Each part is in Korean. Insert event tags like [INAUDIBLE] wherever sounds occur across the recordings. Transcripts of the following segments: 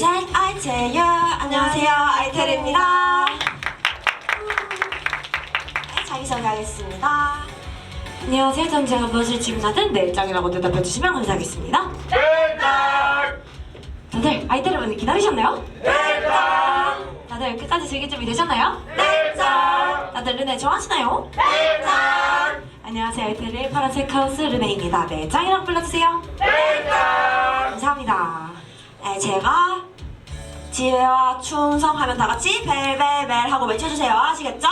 셋, 아이텔유. 안녕하세요, 아이텔입니다. 네, 자기소개하겠습니다. 안녕하세요, 전 제가 무엇을 질문하든 내일장이라고 대답해주시면 감사하겠습니다. 다들 아이텔을 많이 기다리셨나요? 다들 끝까지 즐길 준비 되셨나요? 다들 르네 좋아하시나요? 안녕하세요, 아이텔의 파란색 하우스 르네입니다. 내장이라고 불러주세요. 감사합니다. 네, 제가 지혜와 충성 하면 다 같이 벨벨벨 하고 외쳐주세요. 아시겠죠?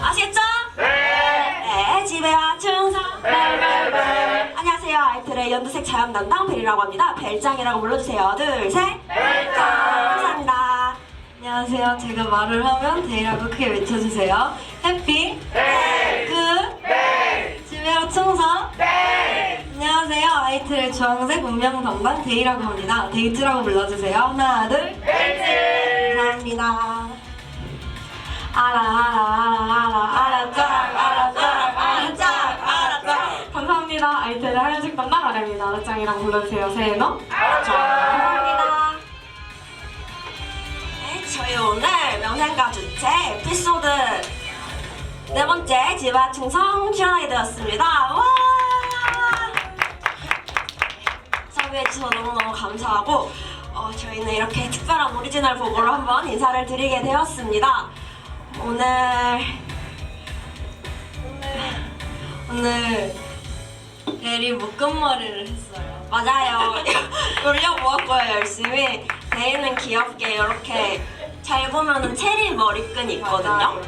아시겠죠? 네, 지혜와 충성 벨벨벨 안녕하세요. 아이틀의 연두색 자연 담당 벨이라고 합니다. 벨장이라고 불러주세요. 둘, 셋 벨장 감사합니다. 안녕하세요. 제가 말을 하면 데이라고 크게 외쳐주세요. 해피 그 지혜와 충성 안 아이틀의 주황색 운명 담당 데이라고 합니다. 데이트라고 불러주세요. 하나, 둘. 데이트. 감사합니다. 알아, 알아, 알아, 알아, 알아, 짱, 알아, 짱, 알아, 짱, 알아, 짱. 감사합니다. 아이틀의 하얀색 담당 아래입니다. 알아 짱이랑 불러주세요. 세노. 감사합니다. 네, 저희 오늘 명상가 주제 에피소드 네 번째 지바 충성 출연하게 되었습니다. 와! 섭외해주셔서 너무너무 감사하고 어, 저희는 이렇게 특별한 오리지널 곡으로 한번 인사를 드리게 되었습니다. 오늘 오늘 대리 묶음머리를 했어요. 맞아요. [LAUGHS] 올려 모았고요 열심히. 대리는 귀엽게 이렇게 잘 보면은 체리 머리끈 있거든요.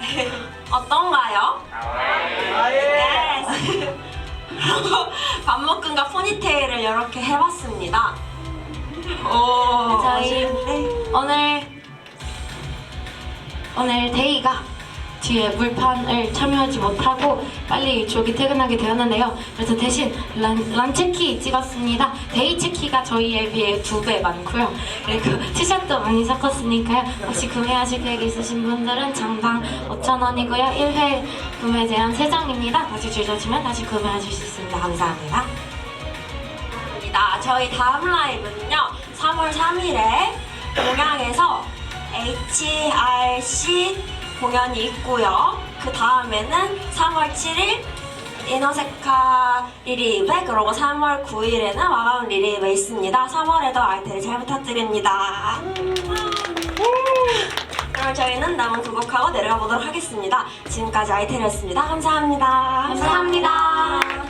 [LAUGHS] 어떤가요? 네. 그리고 [LAUGHS] 반묶음과 포니테일을 이렇게 해봤습니다. 오, 저희 멋있는데? 오늘 오늘 데이가 뒤에 물판을 참여하지 못하고 빨리 조기 퇴근하게 되었는데요. 그래서 대신 란, 란체키 찍었습니다. 데이 체키가 저희에 비해 두 배 많고요. 그리고 티셔츠 많이 섞었으니까요. 혹시 구매하실 계획 있으신 분들은 장당 5,000원이고요. 1회 구매 제한 3장입니다. 다시 줄여주면 다시 구매하실 수 있습니다. 감사합니다. 입니다. 저희 다음 라이브는요 3월 3일에 동양에서 HRC 공연이 있고요. 그 다음에는 3월 7일 이너세카 리리브에 그리고 3월 9일에는 와가운 리리브에 있습니다. 3월에도 아이템 잘 부탁드립니다. 그럼 저희는 남은 두 곡하고 내려가 보도록 하겠습니다. 지금까지 아이템이었습니다. 감사합니다. 감사합니다.